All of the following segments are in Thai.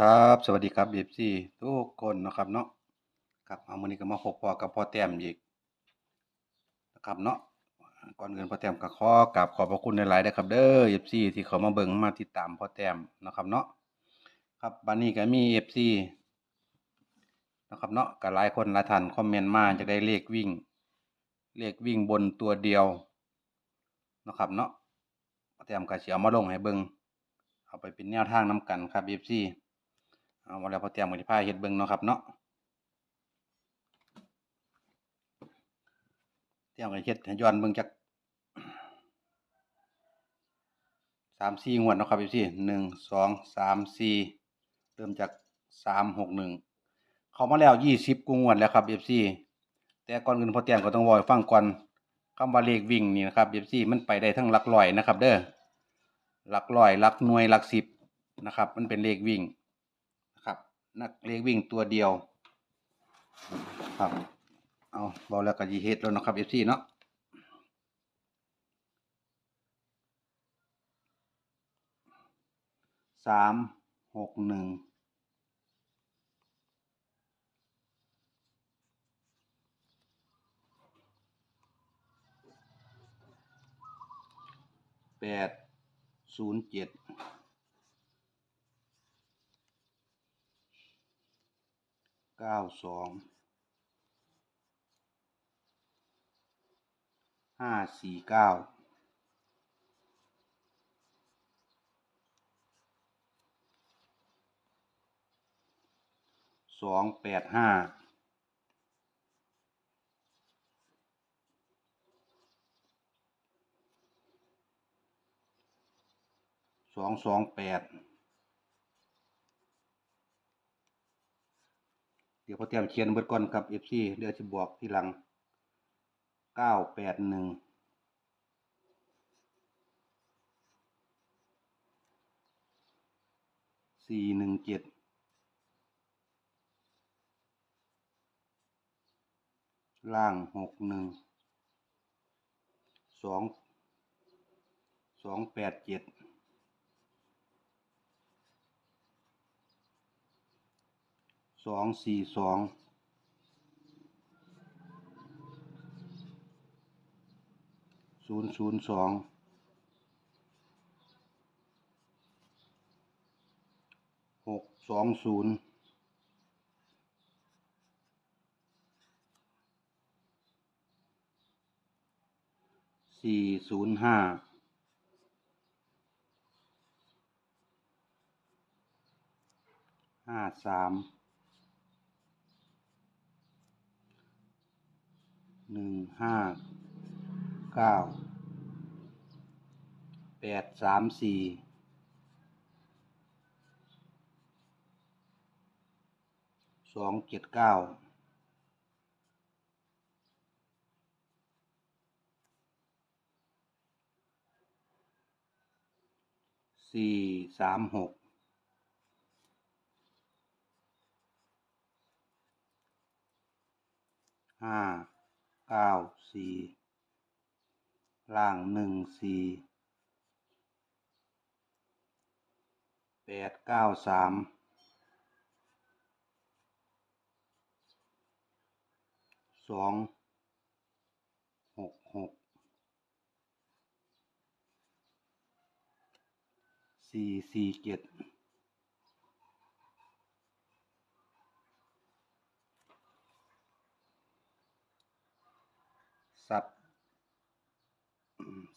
ครับสวัสดีครับเอฟซีทุกคนนะครับเนาะครับเอามือนี้ก็มาพบพอกับพ่อแต้มอีกนะครับเนาะก่อนอื่นพ่อแต้มก็ขอกราบขอบพระคุณหลายๆเด้ครับ เด้อเอฟซีที่เขามาเบิ่งมาติดตามพ่อแต้มนะครับเนาะครับบัดนี้ก็มีเอฟซีนะครับเนาะก็หลายคนหลายท่านคอมเมนต์มาจะได้เลขวิ่ง เลขวิ่งบนตัวเดียวนะครับเนาะพ่อแต้มก็สิเอามาลงให้เบิ่งเอาไปเป็นแนวทางนํกันครับเอฟซี เอามาแล้วพอเตรียมกันที่ผ้าเฮ็ดเบิ่งเนาะครับเนาะเตรียมกันเฮ็ดให้ย้อนเบิ่งจักสามสี่งวดเนาะครับพี่หนึ่งสองสามสี่เริ่มจากสามหกหนึ่งเข้ามาแล้วยี่สิบกว่างวดแล้วครับเอฟซีแต่ก่อนอื่นพอเตรียมก็ต้องบอกให้ฟังก่อนคำว่าเลขวิ่งนี่นะครับเอฟซีมันไปได้ทั้งหลักร้อยนะครับ เด้อหลักร้อยหลักหน่วยหลักสิบนะครับ มันเป็นเลขวิ่ง นักเลงวิ่งตัวเดียว ครับ เอาเบาแล้วก็ยีเฮ็ดแล้วนะครับเอฟซีเนาะสามหกหนึ่งแปดศูนย์เจ็ด ก้าสองห้าสี่เก้าสองแปดห้าสองสองแปด เดี๋ยวพอเตรียมเขียนเบิดก่อนครับ FC เดี๋ยวจะบอกทีหลังเก้าแปดหนึ่งสี่หนึ่งเจ็ดล่างหกหนึ่งสองสองแปดเจ็ด สองสี่สองศูนย์ศูนย์สองหกสองศูนย์สี่ศูนย์ห้าห้าสาม หนึ่งห้าเก้าแปดสามสี่สองเจ็ดเก้าสี่สามหกห้า เก้าสี่ล่างหนึ่งสี่แปดเก้าสามสองหกหกสี่สี่เจ็ด สัตว์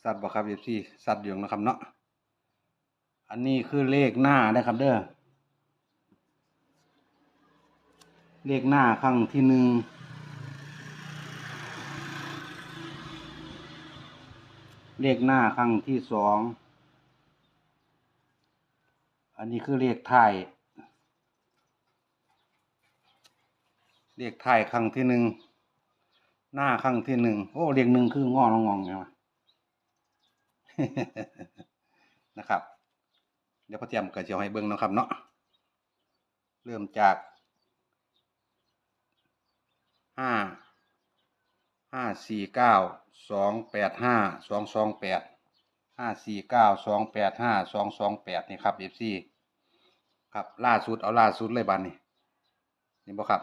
สัตว์บ่ครับเอฟซีสัตว์อยู่นะครับเนาะอันนี้คือเลขหน้านะครับ เด้อเลขหน้าครั้งที่หนึ่งเลขหน้าครั้งที่สองอันนี้คือเลขท้ายเลขท้ายครั้งที่หนึ่ง หน้าครั้งที่หนึ่งโอ้เลขหนึ่งคืองอลงงองไงวะนะครับ เดี๋ยวพ่อเตรียมก็จะเอาให้เบิ่งเนาะครับ เนาะเริ่มจากห้าห้าสี่เก้าสองแปดห้าสองสองแปดห้าสี่เก้าสองแปดห้าสองสองแปดนี่ครับเอฟซีครับล่าสุดเอาล่าสุดเลยบัดนี้นี่บ่ครับ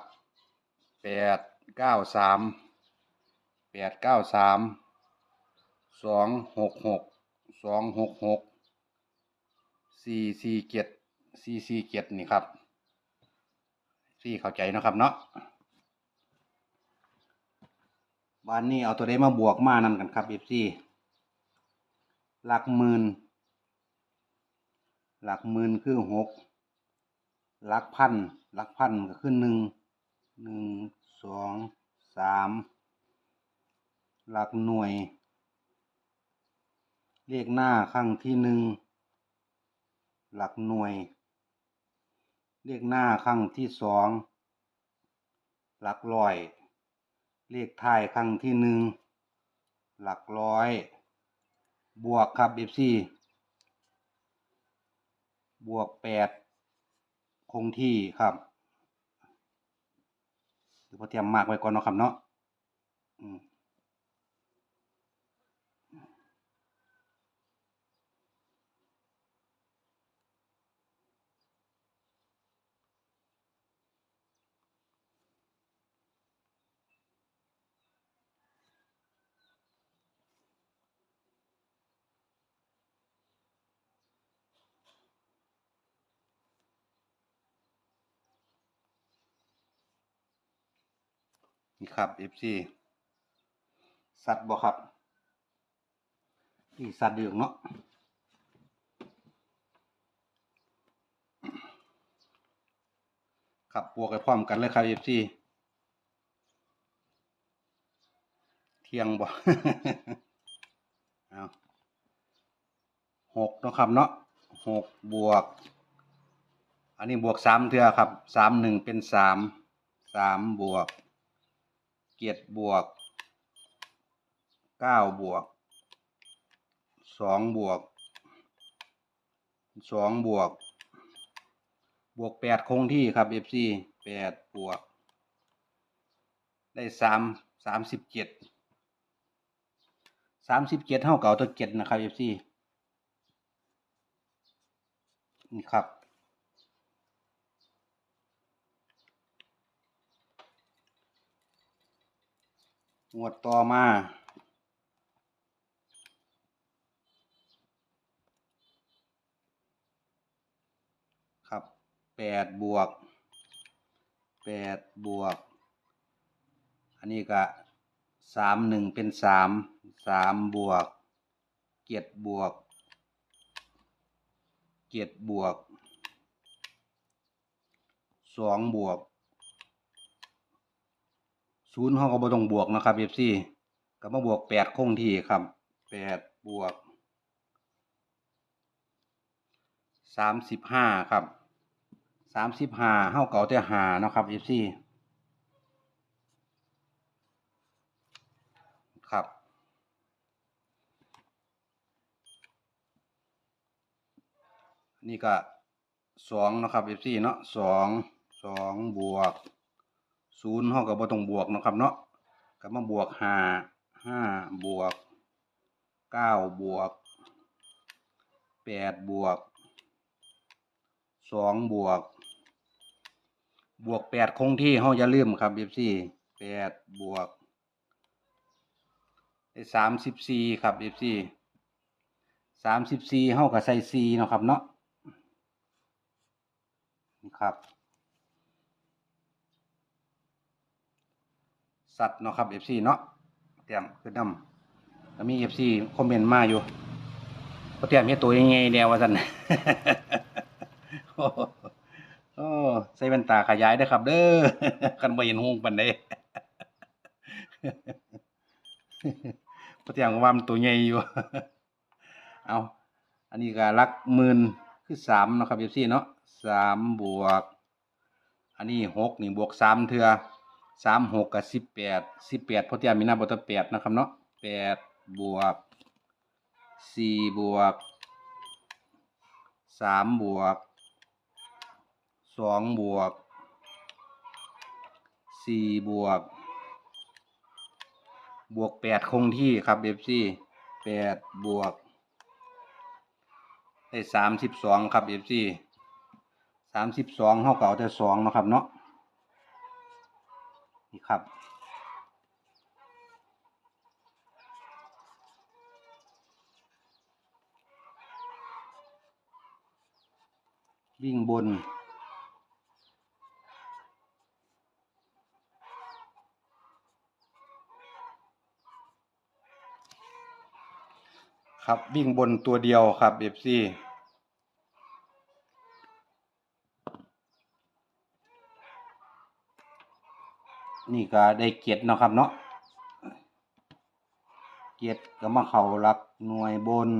แปดเก้าสาม ปดเก้าสามสองหกหกสองหกหกสี่สี่เจ็ดสี่สี่เจ็ดนี่ครับสี่เข้าใจนะครับเนาะวันนี้เอาตัวใดมาบวกมานั่นกันครับเอฟซีหลักหมื่นหลักหมื่นคือหกหลักพันหลักพันก็คือหนึ่งหนึ่งสองสาม หลักหน่วย เลขหน้าครั้งที่หนึ่งหลักหน่วย เลขหน้าครั้งที่สองหลักร้อย เลขท้ายครั้งที่หนึ่งหลักร้อย บวกครับเอฟซีบวกแปดคงที่ครับเดี๋ยวพอเตรียมมากไว้ก่อนเนาะครับเนาะ นี่ครับ FC สัตว์บ่ครับนี่สัตว์เดืองเนาะครับบวกไปพร้อมกันเลยครับ FC เที่ยงบ่เอาหกนะครับเนาะหกบวก อันนี้บวกสามเทือครับสามหนึ่งเป็นสามสามบวก เกียรติบวกเก้าบวกสองบวกสองบวก บวกแปดคงที่ครับ FC แปดบวก ได้สามสามสิบเจ็ดสามสิบเจ็ดเท่าเก่าตัวเจ็ดนะครับ FC นี่ครับ งวดต่อมาครับแปดบวกแปดบวก อันนี้ก็สามหนึ่งเป็นสามสามบวกเกียรติบวกเกียรติบวกสองบวก ศูนย์เขาก็บ่ต้องบวกนะครับ FC ก็มาบวกแปดคงที่ครับแปดบวกสามสิบห้าครับสามสิบห้าเฮาเก่าแต่หานะครับ FC ครับนี่ก็สองนะครับ FC เนาะสองสองบวก ศูนย์ห้องกับบ่ต้องบวกนะครับเนาะก็มาบวกห้าห้าบวกเก้าบวกแปดบวกสองบวก บวกแปดคงที่ห้องอย่าลืมครับเอฟซีแปดบวกสามสิบสี่ครับเอฟซีสามสิบสี่ห้องกับใส่สี่เนาะครับเนาะนี่ครับ สัตว์เนาะครับ FC เนาะเตรียมขึ้นนำแล้วมี FC คอมเมนต์มาอยู่ก็เตรียมเฮ็ดตัวยังไงแนวว่าซั่นโอ้โหโอ้ใส่แว่นตาขยายเด้ครับ เด้อกันบ่เห็นฮุงปานใดก็เตรียมก็ว่ามันตัวใหญ่อยู่เอาอันนี้ก็หลักหมื่นคือ3เนาะครับ FC เนาะ3บวก อันนี้6นี่บวก3เทือ สามหกกับสิบแปดสิบแปดเพราะที่มีหน้าบทแปดนะครับเนาะแปดบวกสี่บวกสามบวกสองบวกสี่บวก บวกแปดคงที่ครับเอฟซีแปดบวก ได้สามสิบสองครับเอฟซีสสามสิบสองเฮาเก็เอาแต่สองนะครับเนาะ นี่ครับ วิ่งบนครับวิ่งบนตัวเดียวครับ FC นี่ก็ได้เกียรติเนาะครับเนาะเกียรติก็มาเขารักหน่วยบน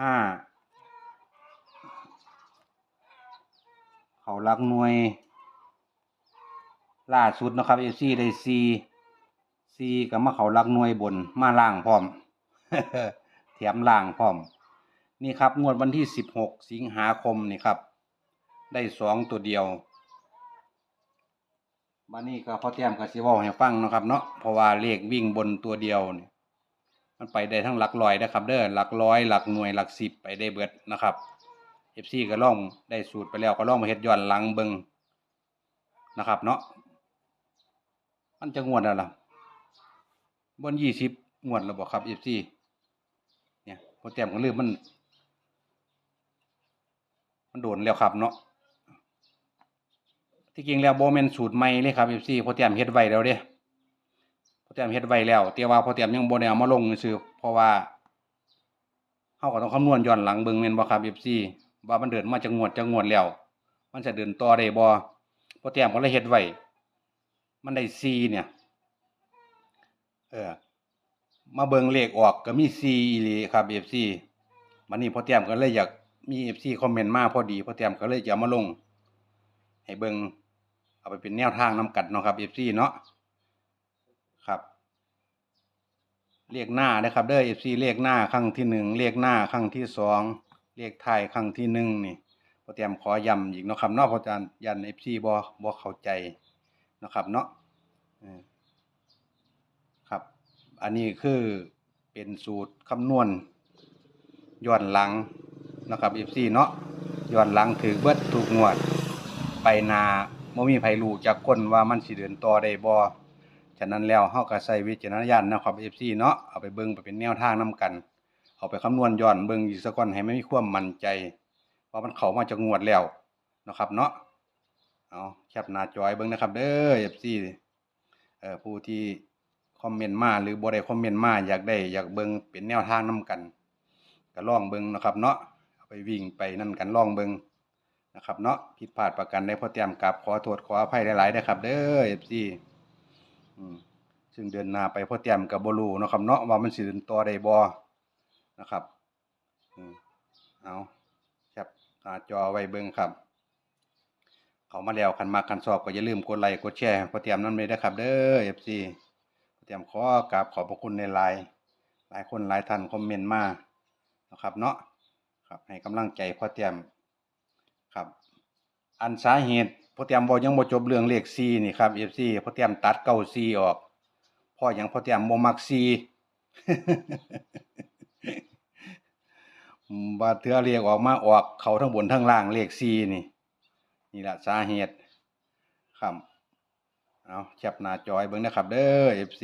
ห้าเขารักหน่วย ล่าสุดนะครับ FC ได้ซีซีก็มาเขารักหน่วยบนมาล่างพร้อมแถมล่างพร้อม นี่ครับงวดวันที่สิบหกสิงหาคมนี่ครับ ได้สองตัวเดียว บันนี้ก็พอเตรียมกับสิเวาให้ฟังเนาะครับเนาะเพราะว่าเลขวิ่งบนตัวเดียวเนี่ยมันไปได้ทั้งหลักร้อยนะครับ เด้อหลักร้อยหลักหน่วยหลักสิบไปได้เบิดนะครับเอฟซีก็ล่องได้สูตรไปแล้วก็ล่องมาเฮ็ดย้อนหลังเบิงนะครับ เนาะมันจะงวดอะไรล่ะบนยี่สิบงวดแล้วบอกครับเอฟซีเนี่ยพอเตรียมก็ลืมมัน มันโดนแล้วครับเนาะ ที่จริงแล้วโบแมนสูตรใหม่เลยครับเอฟซีพอเตรียมเฮ็ดไว้แล้วเด้พอเตรียมเฮ็ดไว้แล้วแต่ว่าพอเตรียมยังโบ่ได้เอามาลงซื่อเพราะว่าเฮาก็ต้องคำนวณย้อนหลังเบิ่งแมนบ่ครับเอฟซีว่ามันเดินมาจากงวดจากงวดแล้ว มันจะเดินต่อได้บ่พอเตรียมก็เลยเฮ็ดไว้มันได้4เนี่ย เออ มาเบิ่งเลขออกก็มี4อีหลีครับ FC วันนี้พอเตรียมก็เลยอยากมี FC คอมเมนต์มาพอดีพอเตรียมก็เลยจะมาลงให้เบิ่ง เอาไปเป็นแนวทางนำกัดเนาะครับ FC เนาะครับเรียกหน้านะครับเด้อ FC เรียกหน้าครั้งที่หนึ่งเรียกหน้าครั้งที่สองเรียกท้ายครั้งที่หนึ่งนี่พอเตรียมขอย้ำอีกเนาะครับเนาะพอาจารย์ยัน FC บ่บ่เข้าใจนะครับเนาะครับ อันนี้คือเป็นสูตรคำนวณย้อนหลังนะครับ FC เนาะย้อนหลังถือเบิดทุกงวดไปนา บ่มีไผรู้จักคนว่ามันสิเดินต่อได้บ่ฉะนั้นแล้วเฮาก็ใช้วิจารณญาณนะครับ FC เนาะเอาไปเบิ่งไปเป็นแนวทางนํกัน เอาไปคำนวณย้อนเบิ่งอีกสักก่อนให้มันมีความมั่นใจว่ามันเข้ามาจากงวดแล้วนะครับเนาะเอาแคปหน้าจอยเบิ่งนะครับ เด้อ FC เอ่อผู้ที่คอมเมนต์มาหรือบ่ได้คอมเมนต์มาอยากได้อยากเบิ่งเป็นแนวทางนํกันก็ลองเบิ่งนะครับ เนาะเอาไปวิ่งไปนั่นกันลองเบิ่ง นะครับเนาะผิดพลาดประกันได้พอเตรียมกับขอโทษขออภัยหลายๆนะครับ เด้อ FC อืมซึ่งเดินหน้าไปพอเตรียมกับบ่รู้เนะครับเนาะว่ามันสิเดินต่อได้บ่นะครับอเอาแคปหน้าจอไว้เบิ่งครับ เขามาแล้วคันมักคันชอบก็อย่าลืมกดไลค์กดแชร์พอเตรียมนำเลยนะครับ เด้อ FC พอเตรียมขอกราบขอบพระคุณในไลน์หลายคนหลายท่านคอมเมนต์มานะครับเนาะครับให้กำลังใจพอเตรียม อันสาเหตุพอเตรียมบ่ยังบ่จบเรื่องเลข4นี่ครับ FC พอเตรียมตัดเก้า4ออกเพราะหยังพอเตรียมบ่มัก4อืมว่าเทื่อเรียกออกมาออกเขาทั้งบนทั้งล่างเลข4นี่ นี่แหละสาเหตุครับเอาแคปหน้าจอยเบิ่งนะครับ เด้อ FC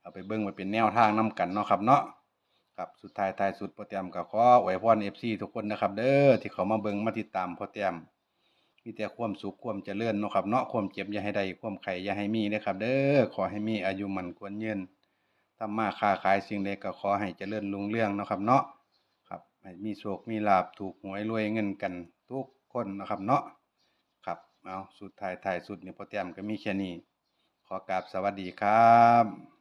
เอาไปเบิ่งไว้เป็นแนวทางนํกันเนาะครับเนาะครับสุดท้ายท้ายสุดพ่อเตรียมก็ขออวยพร FC ทุกคนนะครับ เด้อที่เขามาเบิ่งมาติดตามพ่อเตรียม มีแต่ความสุขความเจริญเนาะครับเนาะความเจ็บอย่าให้ได้ความไข่อย่าให้มีนะครับ เด้อขอให้มีอายุมันควรยืนทำมาค้าขายสิ่งใดก็ขอให้เจริญรุ่งเรืองนะครับ เนาะครับให้มีโชคมีลาภถูกหวยรวยเงินกันทุกคนนะครับเนาะครับเอาสุดท้ายท้ายสุดนี่พอเตรียมก็มีแค่นี้ขอกราบสวัสดีครับ